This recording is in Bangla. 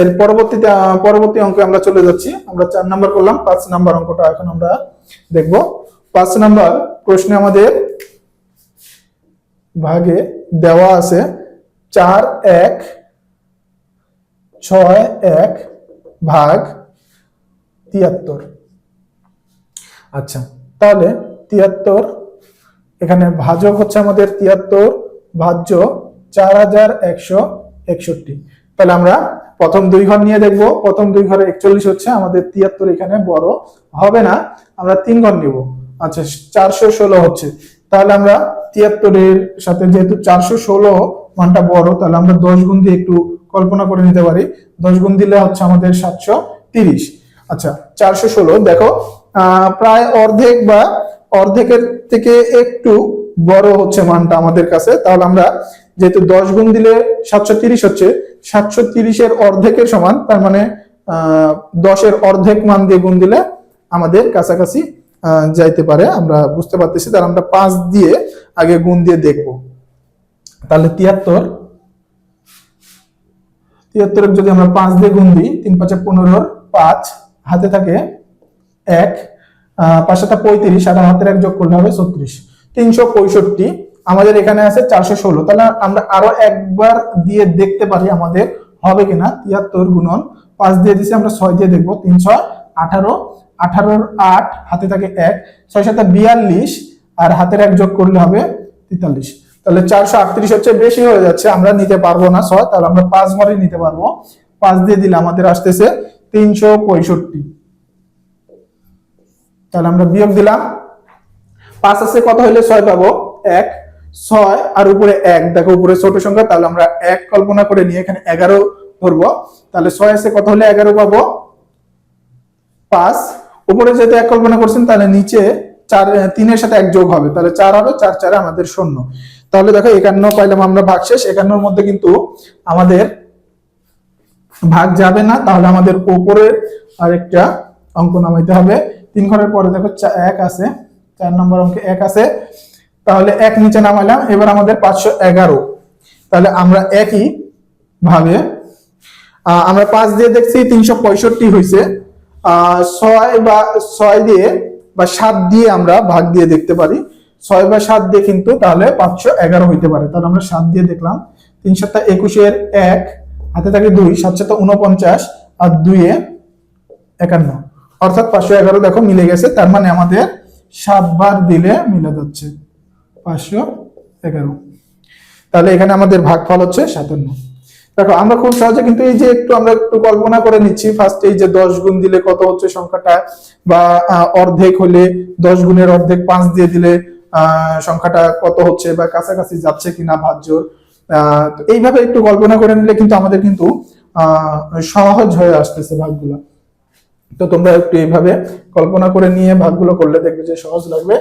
এর পরবর্তীতে পরবর্তী অঙ্কে আমরা চলে যাচ্ছি। আমরা চার নাম্বার করলাম, পাঁচ নাম্বার অঙ্কটা এখন আমরা দেখব। পাঁচ নাম্বার প্রশ্নে আমাদের ভাগে দেওয়া আছে চার এক ছয় এক ভাগ তিয়াত্তর। আচ্ছা তাহলে তিয়াত্তর, এখানে ভাজক হচ্ছে আমাদের তিয়াত্তর, ভাজ্য চার হাজার একশো একষট্টি। তাহলে আমরা প্রথম দুই ঘর নিয়ে দেখব। প্রথম দুই ঘরে একচল্লিশ হচ্ছে, আমাদের তিয়াত্তর এখানে বড় হবে না। আমরা তিন ঘর নিব। আচ্ছা চারশো ষোলো হচ্ছে। তাহলে আমরা তিয়াত্তরের সাথে যেহেতু চারশো ষোলো মানটা বড়, তাহলে আমরা দশ গুণ দিয়ে একটু কল্পনা করে নিতে পারি। দশ গুণ দিলে হচ্ছে আমাদের সাতশো তিরিশ। আচ্ছা চারশো ষোলো, দেখো প্রায় অর্ধেক বা অর্ধেকের থেকে একটু বড় হচ্ছে মানটা আমাদের কাছে। তাহলে আমরা যেহেতু দশ গুণ দিলে সাতশো তিরিশ হচ্ছে, সাতশো তিরিশের অর্ধেকের সমান, তার মানে দশের অর্ধেক মান দিয়ে গুণ দিলে আমাদের কাছাকাছি যাইতে পারে। আমরা বুঝতে পারতেছি, তাহলে আমরা পাঁচ দিয়ে আগে গুণ দিয়ে দেখব। তাহলে তিয়াত্তর তিয়াত্তরের যদি আমরা পাঁচ দিয়ে গুণ দিই, তিন পাঁচে পনেরোর পাঁচ হাতে থাকে এক পাঁচ সাথে পঁয়ত্রিশ আর হাতের এক যোগ করলে হবে ছত্রিশ। তিনশো পঁয়ষট্টি আমাদের এখানে আছে চারশো ষোলো। তাহলে আমরা আরও একবার দিয়ে দেখতে পারি আমাদের হবে কিনা। তিয়াত্তর গুণন পাঁচ দিয়ে দিছি আমরা ছয় দিয়ে দেখব। তিনশো আঠারো। আঠারোর আট, হাতে থাকে এক। ছয় সাথে বিয়াল্লিশ আর হাতের এক যোগ করলে হবে তেতাল্লিশ। তাহলে চারশো আটত্রিশ হচ্ছে বেশি হয়ে যাচ্ছে, আমরা নিতে পারব না ছয়, তাহলে আমরা পাঁচ ঘরে নিতে পারব। পাঁচ দিয়ে দিলে আমাদের আসতেছে তিনশো পঁয়ষট্টি। তাহলে আমরা বিয়োগ দিলাম। পাঁচ আছে কত হলে ছয় পাবো? এক। ছয় আর উপরে এক। দেখো উপরে ছোট সংখ্যা, তাহলে আমরা এক কল্পনা করে নিয়ে এখানে এগারো ধরবো। তাহলে ছয় আছে, কত হলে এগারো পাবো? পাঁচ। উপরে যেহেতু এক কল্পনা করছেন, তাহলে নিচে চার তিনের সাথে এক যোগ হবে। তাহলে চার হবে চার চারে আমাদের শূন্য। তাহলে দেখো একান্ন পাইলাম আমরা ভাগশেষ। একান্নর মধ্যে কিন্তু আমাদের ভাগ যাবে না। তাহলে আমাদের উপরের আরেকটা অঙ্ক নামাইতে হবে। তিন ঘরের পরে দেখো এক আছে। চার নম্বর অঙ্কে এক আছে। তাহলে এক নিচে নামাইলাম, এবার আমাদের পাঁচশো এগারো। তাহলে আমরা একই ভাবে আমরা পাঁচ দিয়ে দেখছি তিনশো পঁয়ষট্টি হয়েছে ছয় বা ছয় দিয়ে বা সাত দিয়ে আমরা ভাগ দিয়ে দেখতে পারি। ছয় বা সাত দিয়ে কিন্তু তাহলে পাঁচশো এগারো হইতে পারে। তাহলে আমরা সাত দিয়ে দেখলাম তিন সাতটা একুশের এক, হাতে থাকে দুই সাত উনপঞ্চাশ আর দুইয়ে একান্ন। অর্থাৎ পাঁচশো এগারো দেখো মিলে গেছে, তার মানে আমাদের সাতবার দিলে মিলে যাচ্ছে। পাঁচশো এগারো। তাহলে এখানে আমাদের ভাগফল হচ্ছে সাতান্ন। দেখো, আমরা খুব সহজে কিন্তু এই যে একটু আমরা একটু কল্পনা করে নিচ্ছি ফার্স্ট এই যে দশ গুণ দিলে কত হচ্ছে সংখ্যাটা, বা অর্ধেক হলে দশ গুণের অর্ধেক পাঁচ দিয়ে দিলে সংখ্যাটা কত হচ্ছে বা কাছাকাছি যাচ্ছে কিনা ভাজ্যর তো এইভাবে একটু কল্পনা করে নিলে কিন্তু আমাদের কিন্তু সহজ হয়ে আসতেছে ভাগগুলা। তো তোমরা একটু এইভাবে কল্পনা করে নিয়ে ভাগগুলো করলে দেখবে যে সহজ লাগবে।